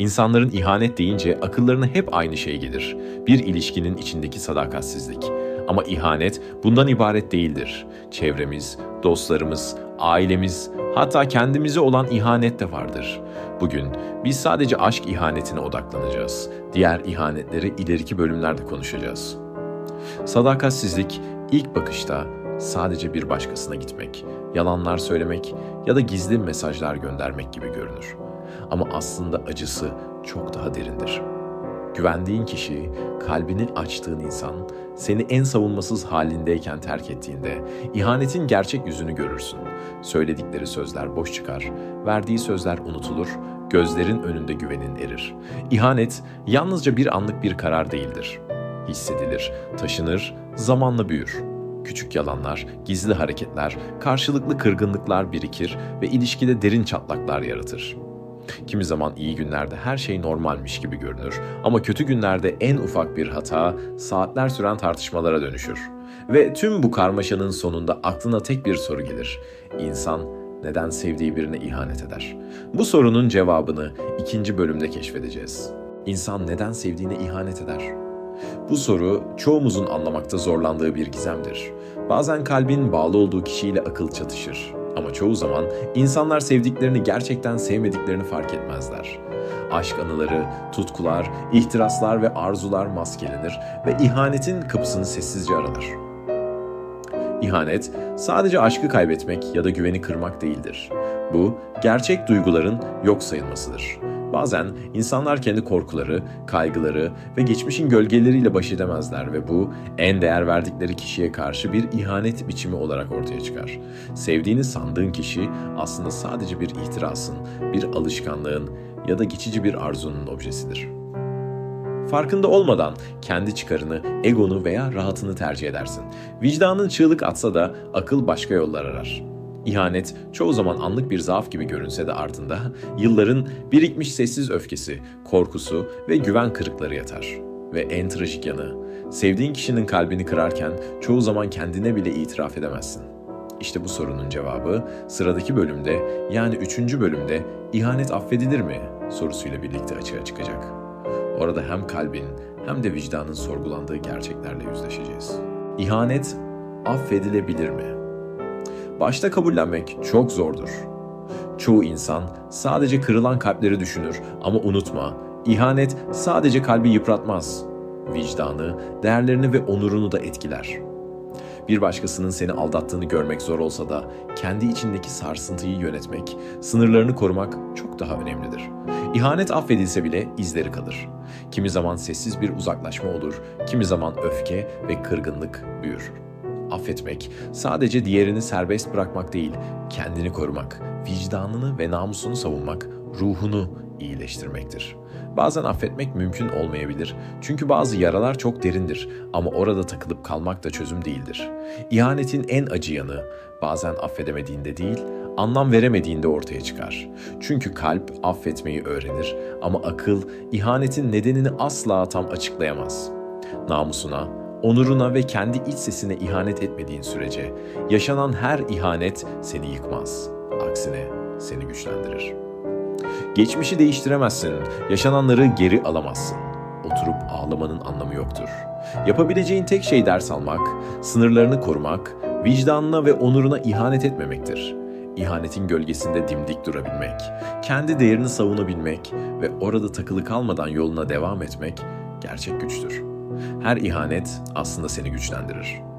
İnsanların ihanet deyince akıllarına hep aynı şey gelir. Bir ilişkinin içindeki sadakatsizlik. Ama ihanet bundan ibaret değildir. Çevremiz, dostlarımız, ailemiz, hatta kendimize olan ihanet de vardır. Bugün biz sadece aşk ihanetine odaklanacağız. Diğer ihanetleri ileriki bölümlerde konuşacağız. Sadakatsizlik ilk bakışta sadece bir başkasına gitmek, yalanlar söylemek ya da gizli mesajlar göndermek gibi görünür. Ama aslında acısı çok daha derindir. Güvendiğin kişi, kalbini açtığın insan, seni en savunmasız halindeyken terk ettiğinde ihanetin gerçek yüzünü görürsün. Söyledikleri sözler boş çıkar, verdiği sözler unutulur, gözlerin önünde güvenin erir. İhanet yalnızca bir anlık bir karar değildir. Hissedilir, taşınır, zamanla büyür. Küçük yalanlar, gizli hareketler, karşılıklı kırgınlıklar birikir ve ilişkide derin çatlaklar yaratır. Kimi zaman iyi günlerde her şey normalmiş gibi görünür ama kötü günlerde en ufak bir hata saatler süren tartışmalara dönüşür. Ve tüm bu karmaşanın sonunda aklına tek bir soru gelir. İnsan neden sevdiği birine ihanet eder? Bu sorunun cevabını ikinci bölümde keşfedeceğiz. İnsan neden sevdiğine ihanet eder? Bu soru çoğumuzun anlamakta zorlandığı bir gizemdir. Bazen kalbin bağlı olduğu kişiyle akıl çatışır. Ama çoğu zaman insanlar sevdiklerini gerçekten sevmediklerini fark etmezler. Aşk anıları, tutkular, ihtiraslar ve arzular maskelenir ve ihanetin kapısını sessizce aralar. İhanet sadece aşkı kaybetmek ya da güveni kırmak değildir. Bu gerçek duyguların yok sayılmasıdır. Bazen insanlar kendi korkuları, kaygıları ve geçmişin gölgeleriyle baş edemezler ve bu en değer verdikleri kişiye karşı bir ihanet biçimi olarak ortaya çıkar. Sevdiğini sandığın kişi aslında sadece bir ihtirasın, bir alışkanlığın ya da geçici bir arzunun objesidir. Farkında olmadan kendi çıkarını, egonu veya rahatını tercih edersin. Vicdanın çığlık atsa da akıl başka yollar arar. İhanet çoğu zaman anlık bir zaaf gibi görünse de ardında yılların birikmiş sessiz öfkesi, korkusu ve güven kırıkları yatar. Ve en trajik yanı, sevdiğin kişinin kalbini kırarken çoğu zaman kendine bile itiraf edemezsin. İşte bu sorunun cevabı sıradaki bölümde yani üçüncü bölümde ihanet affedilir mi sorusuyla birlikte açığa çıkacak. Orada hem kalbin hem de vicdanın sorgulandığı gerçeklerle yüzleşeceğiz. İhanet affedilebilir mi? Başta kabullenmek çok zordur. Çoğu insan sadece kırılan kalpleri düşünür ama unutma, ihanet sadece kalbi yıpratmaz. Vicdanı, değerlerini ve onurunu da etkiler. Bir başkasının seni aldattığını görmek zor olsa da kendi içindeki sarsıntıyı yönetmek, sınırlarını korumak çok daha önemlidir. İhanet affedilse bile izleri kalır. Kimi zaman sessiz bir uzaklaşma olur, kimi zaman öfke ve kırgınlık büyür. Affetmek sadece diğerini serbest bırakmak değil, kendini korumak, vicdanını ve namusunu savunmak, ruhunu iyileştirmektir. Bazen affetmek mümkün olmayabilir. Çünkü bazı yaralar çok derindir ama orada takılıp kalmak da çözüm değildir. İhanetin en acı yanı bazen affedemediğinde değil, anlam veremediğinde ortaya çıkar. Çünkü kalp affetmeyi öğrenir ama akıl ihanetin nedenini asla tam açıklayamaz. Namusuna, onuruna ve kendi iç sesine ihanet etmediğin sürece yaşanan her ihanet seni yıkmaz. Aksine seni güçlendirir. Geçmişi değiştiremezsin, yaşananları geri alamazsın. Oturup ağlamanın anlamı yoktur. Yapabileceğin tek şey ders almak, sınırlarını korumak, vicdanına ve onuruna ihanet etmemektir. İhanetin gölgesinde dimdik durabilmek, kendi değerini savunabilmek ve orada takılı kalmadan yoluna devam etmek gerçek güçtür. Her ihanet aslında seni güçlendirir.